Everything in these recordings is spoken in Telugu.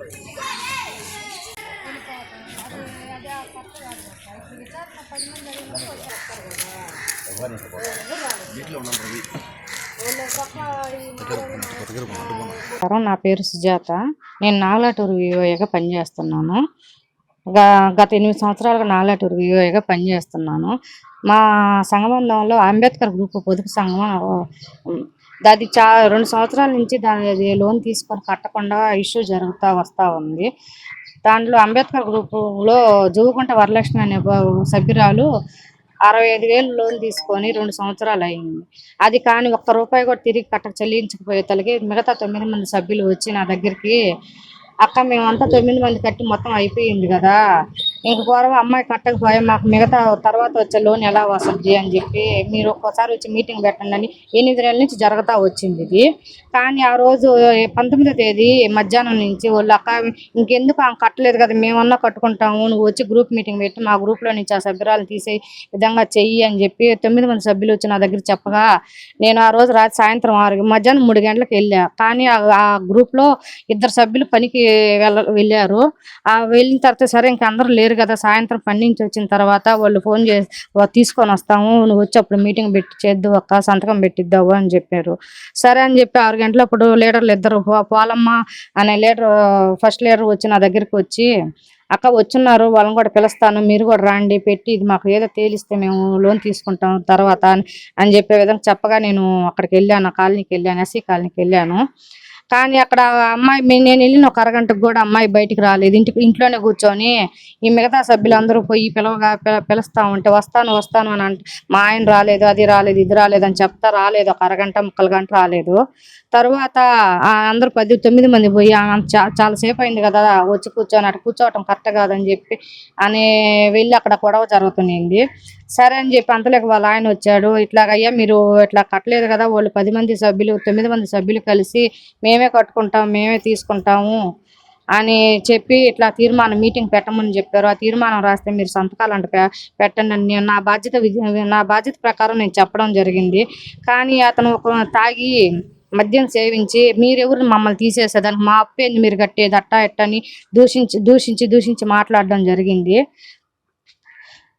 నా పేరు సుజాత. నేను నాగలాటూరు వివోఏగా పనిచేస్తున్నాను. గత ఎనిమిది సంవత్సరాలుగా నాగలాటూరు వివోఏగా పనిచేస్తున్నాను. మా సంఘబంధంలో అంబేద్కర్ గ్రూప్ పొదుపు సంఘం దాది చా రెండు సంవత్సరాల నుంచి దాని లోన్ తీసుకొని కట్టకుండా ఇష్యూ జరుగుతూ వస్తూ ఉంది. దాంట్లో అంబేద్కర్ గ్రూపులో జువుకుంట వరలక్ష్మి అనే సభ్యురాలు అరవై ఐదు వేలు లోన్ తీసుకొని రెండు సంవత్సరాలు అయింది. అది కానీ ఒక్క రూపాయి కూడా తిరిగి కట్ట చెల్లించకపోయే తలకి మిగతా తొమ్మిది మంది సభ్యులు వచ్చి నా దగ్గరికి అక్క మేమంతా తొమ్మిది మంది కట్టి మొత్తం అయిపోయింది కదా ఇంక పూర్వం అమ్మాయి కట్టకపోయా మాకు మిగతా తర్వాత వచ్చే లోన్ ఎలా వస్తుంది అని చెప్పి మీరు ఒక్కోసారి వచ్చి మీటింగ్ పెట్టండి అని ఎనిమిది నెలల నుంచి జరుగుతూ వచ్చింది ఇది. కానీ ఆ రోజు పంతొమ్మిదో తేదీ మధ్యాహ్నం నుంచి వాళ్ళు అక్క ఇంకెందుకు ఆమె కట్టలేదు కదా మేమన్నా కట్టుకుంటాము నువ్వు వచ్చి గ్రూప్ మీటింగ్ పెట్టి మా గ్రూప్లో నుంచి ఆ సభ్యురాలు తీసే విధంగా చెయ్యి అని చెప్పి తొమ్మిది మంది సభ్యులు వచ్చి నా దగ్గర చెప్పగా నేను ఆ రోజు రాత్రి సాయంత్రం ఆరు మధ్యాహ్నం మూడు గంటలకు వెళ్ళా. కానీ ఆ- గ్రూప్లో ఇద్దరు సభ్యులు పనికి వెళ్ళ వెళ్ళారు. ఆ వెళ్ళిన తర్వాత సరే ఇంక అందరూ లేరు. కదా. సాయంత్రం పని నుంచి వచ్చిన తర్వాత వాళ్ళు ఫోన్ చేసి తీసుకొని వస్తాము. నువ్వు వచ్చి అప్పుడు మీటింగ్ పెట్టి చేద్దు అక్క సంతకం పెట్టిద్దావు అని చెప్పారు. సరే అని చెప్పి ఆరు గంటలప్పుడు లీడర్లు ఇద్దరు పో- పోలమ్మ అనే లీడర్ ఫస్ట్ లీడర్ వచ్చి నా దగ్గరికి వచ్చి అక్క వచ్చున్నారు. వాళ్ళని కూడా పిలుస్తాను. మీరు కూడా రండి. పెట్టి ఇది మాకు ఏదో తేలిస్తే మేము లోన్ తీసుకుంటాం తర్వాత అని అని చెప్పే విధంగా చెప్పగా నేను అక్కడికి వెళ్ళాను కాలనీకి వెళ్ళాను ఎస్సీ కాలనీకి వెళ్ళాను. కానీ అక్కడ అమ్మాయి నేను వెళ్ళిన ఒక అరగంటకు కూడా అమ్మాయి బయటికి రాలేదు. ఇంటికి ఇంట్లోనే కూర్చొని ఈ మిగతా సభ్యులందరూ పోయి పిలవగా పిలుస్తా ఉంటే వస్తాను వస్తాను అని అంటే మా ఆయన రాలేదు అది రాలేదు ఇది రాలేదు అని చెప్తా రాలేదు. ఒక అరగంట ముక్కలు గంట రాలేదు. తర్వాత ఆ అందరూ పది తొమ్మిది మంది పోయి చాలా సేపు అయింది కదా వచ్చి కూర్చొని అటు కూర్చోవటం కరెక్ట్ కాదని చెప్పి అని వెళ్ళి అక్కడ గొడవ జరుగుతుంది సరే అని చెప్పి అంతలోకి వాళ్ళ ఆయన వచ్చాడు. ఇట్లాగ అయ్యా మీరు ఇట్లా కట్టలేదు కదా వాళ్ళు పది మంది సభ్యులు తొమ్మిది మంది సభ్యులు కలిసి మేము మేమే కట్టుకుంటాం మేమే తీసుకుంటాము అని చెప్పి ఇట్లా తీర్మానం మీటింగ్ పెట్టమని చెప్పారు. ఆ తీర్మానం రాస్తే మీరు సంతకాలు అంటే పె- పెట్టండి అని నేను నా బాధ్యత నా బాధ్యత ప్రకారం నేను చెప్పడం జరిగింది. కానీ అతను ఒక తాగి మద్యం సేవించి మీరెవరు మమ్మల్ని తీసేసేదానికి మా అప్పేంది మీరు కట్టేది అట్టా ఎట్టని దూషించి దూషించి దూషించి మాట్లాడడం జరిగింది.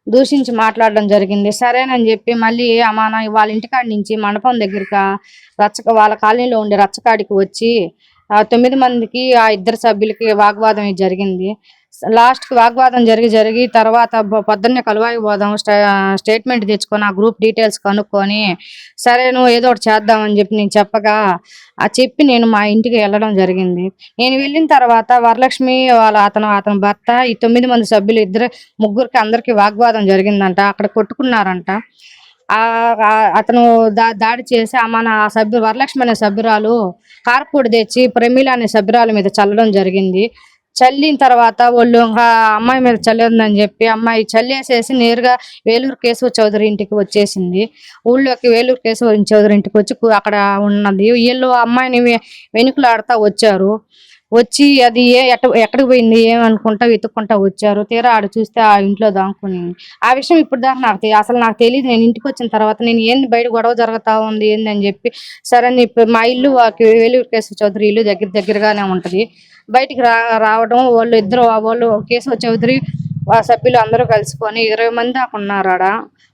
దూషించి మాట్లాడడం జరిగింది. సరేనని చెప్పి మళ్ళీ అమాన వాళ్ళ ఇంటికాడి నుంచి మండపం దగ్గరక రచ్చక వాళ్ళ కాలనీలో ఉండే రచ్చకాడికి వచ్చి ఆ తొమ్మిది మందికి ఆ ఇద్దరు సభ్యులకి వాగ్వాదం ఇది జరిగింది. లాస్ట్కి వాగ్వాదం జరిగి జరిగి తర్వాత పొద్దున్నే కలువాయి పోదాం స్టే- స్టేట్మెంట్ తెచ్చుకొని ఆ గ్రూప్ డీటెయిల్స్ కనుక్కొని సరే నువ్వు ఏదో ఒకటి చేద్దామని చెప్పి నేను చెప్పగా ఆ చెప్పి నేను మా ఇంటికి వెళ్ళడం జరిగింది. నేను వెళ్ళిన తర్వాత వరలక్ష్మి వాళ్ళ అతను అతని భర్త ఈ తొమ్మిది మంది సభ్యులు ఇద్దరు ముగ్గురికి అందరికీ వాగ్వాదం జరిగిందంట. అక్కడ కొట్టుకున్నారంట. అతను దా దాడి చేసి మన ఆ సభ్యు వరలక్ష్మి అనే సభ్యురాలు కార్పొడి తెచ్చి ప్రమీల అనే సభ్యురాల మీద చల్లడం జరిగింది. చల్లిన తర్వాత వాళ్ళు ఇంకా అమ్మాయి మీద చల్లిందని చెప్పి అమ్మాయి చల్లేసేసి నేరుగా వేలూరు కేశవ చౌదరి ఇంటికి వచ్చేసింది. ఊళ్ళోకి వేలూరు కేశవ చౌదరి ఇంటికి వచ్చి అక్కడ ఉన్నది. వీళ్ళు అమ్మాయిని వెనుకలు ఆడతా వచ్చారు. వచ్చి అది ఏ ఎట్ట ఎక్కడికి పోయింది ఏమనుకుంటా వెతుక్కుంటా వచ్చారు. తీరా ఆడ చూస్తే ఆ ఇంట్లో దాక్కుని ఆ విషయం ఇప్పుడు దాకా నాకు అసలు నాకు తెలియదు నేను ఇంటికి వచ్చిన తర్వాత నేను ఏంది బయట గొడవ జరుగుతా ఉంది ఏంది అని చెప్పి సరే అని మా ఇల్లు వేలూరు కేసు చౌదరి ఇల్లు దగ్గర దగ్గరగానే ఉంటది. బయటికి రా రావడం వాళ్ళు ఇద్దరు వాళ్ళు కేశవ చౌదరి ఆ సభ్యులు అందరూ కలుసుకొని ఇరవై మంది దాకా ఉన్నారు ఆడ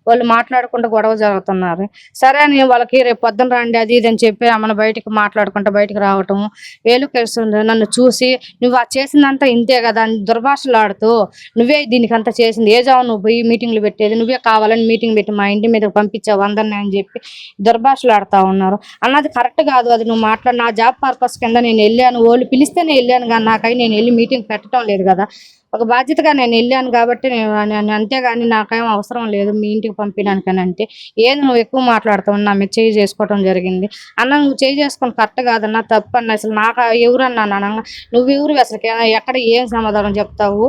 వాళ్ళు మాట్లాడుకుంటూ గొడవ జరుగుతున్నారు. సరే అని వాళ్ళకి రేపు పొద్దున రండి అది ఇది అని చెప్పి ఆమెను బయటికి మాట్లాడుకుంటూ బయటికి రావటం వేలు కలిసి నన్ను చూసి నువ్వు ఆ చేసిందంతా ఇంతే కదా అని దుర్భాషలాడుతూ నువ్వే దీనికి అంతా చేసింది. ఏజావు నువ్వు పోయి మీటింగ్లు పెట్టేది? నువ్వే కావాలని మీటింగ్ పెట్టి మా ఇంటి మీదకి పంపించావు అందరిని అని చెప్పి దుర్భాషలాడుతూ ఉన్నారు. అన్నది కరెక్ట్ కాదు అది నువ్వు మాట్లాడి. నా జాబ్ పర్పస్ కింద నేను వెళ్ళాను. వాళ్ళు పిలిస్తేనే వెళ్ళాను కానీ నాకై నేను వెళ్ళి మీటింగ్ పెట్టడం లేదు కదా. ఒక బాధ్యతగా నేను వెళ్ళాను కాబట్టి నేను అంతేగాని నాకేం అవసరం లేదు మీ ఇంటికి పంపించడానికని అంటే ఏది నువ్వు ఎక్కువ మాట్లాడుతావు నా మీద చేయి చేసుకోవడం జరిగింది. అన్న నువ్వు చేయి చేసుకొని కరెక్ట్ కాదన్నా తప్పు అన్న అసలు నాకు ఎవరన్నా అనగా నువ్వు ఎవరు అసలు? ఎక్కడ ఏం సమాధానం చెప్తావు?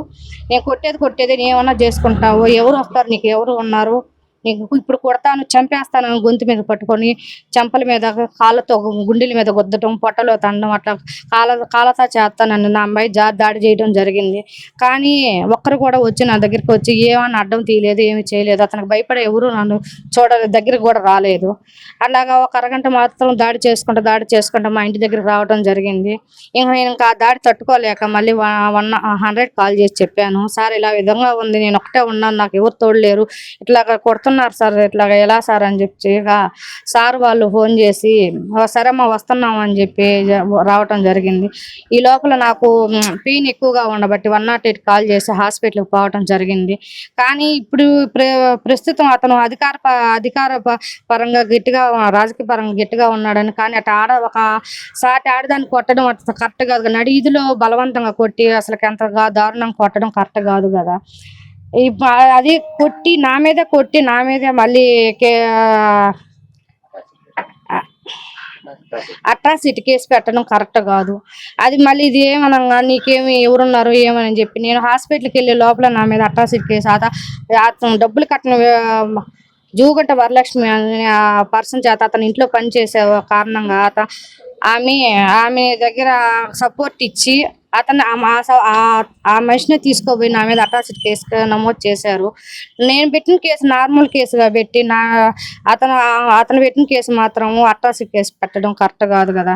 నేను కొట్టేది కొట్టేది నేను ఏమన్నా చేసుకుంటావు? ఎవరు వస్తారు? నీకు ఎవరు ఉన్నారు? నీకు ఇప్పుడు కొడతాను చంపేస్తాను గొంతు మీద పట్టుకొని చెంపల మీద కాళ్ళతో గుండెల మీద గుద్దటం పొట్టలో తండం అట్లా కాళ్ళ కాళ్ళతో చేస్తానని నా అమ్మాయి జా దాడి చేయడం జరిగింది. కానీ ఒక్కరు కూడా వచ్చి నా దగ్గరికి వచ్చి ఏమన్నా అడ్డం తీయలేదు ఏమి చేయలేదు. అతనికి భయపడే ఎవరు నన్ను చూడలేదు దగ్గరికి కూడా రాలేదు. అలాగా ఒక అరగంట మాత్రం దాడి చేసుకుంటా దాడి చేసుకుంటా మా ఇంటి దగ్గరికి రావడం జరిగింది. ఇంకా నేను ఇంకా దాడి తట్టుకోలేక మళ్ళీ వన్ హండ్రెడ్ కాల్ చేసి చెప్పాను. సార్ ఇలా విధంగా ఉంది నేను ఒకటే ఉన్నాను నాకు ఎవరు తోడలేరు ఇట్లాగా వస్తున్నారు సార్ ఇట్లాగా ఎలా సార్ అని చెప్పి సార్ వాళ్ళు ఫోన్ చేసి "ఓ, సరేమ్మా వస్తున్నాం అని చెప్పి రావటం జరిగింది. ఈ లోపల నాకు పెయిన్ ఎక్కువగా ఉండబట్టి వన్ నాట్ ఎయిట్ కాల్ చేసి హాస్పిటల్కి పోవటం జరిగింది. కానీ ఇప్పుడు ప్ర- ప్రస్తుతం అతను అధికార ప- అధికార ప- పరంగా గట్టిగా రాజకీయ పరంగా గట్టిగా ఉన్నాడని కానీ అటు ఆడ ఒక సాటి ఆడదాన్ని కొట్టడం అట్లా కరెక్ట్ కాదు కానీ ఇదిలో బలవంతంగా కొట్టి అసలు ఎంత దారుణంగా కొట్టడం కరెక్ట్ కాదు కదా. అది కొట్టి నా మీద కొట్టి నా మీద మళ్ళీ కే- అట్రాసిటీ కేసు పెట్టడం కరెక్ట్ కాదు. అది మళ్ళీ ఇది ఏమనగా నీకేమి ఎవరున్నారు ఏమని చెప్పి నేను హాస్పిటల్కి వెళ్ళే లోపల నా మీద అట్రాసిటీ కేసు. అత అతను డబ్బులు కట్టిన జూగంట వరలక్ష్మి అనే ఆ పర్సన్ చేత అతను ఇంట్లో పనిచేసే కారణంగా అత ఆమె ఆమె దగ్గర సపోర్ట్ ఇచ్చి అతను ఆ మనిషిని తీసుకోపోయి నా మీద అట్రాసిటీ కేసు నమోదు చేశారు. నేను పెట్టిన కేసు నార్మల్ కేసుగా పెట్టి నా అతను అతను పెట్టిన కేసు మాత్రం అట్రాసిటీ కేసు పెట్టడం కరెక్ట్ కాదు కదా.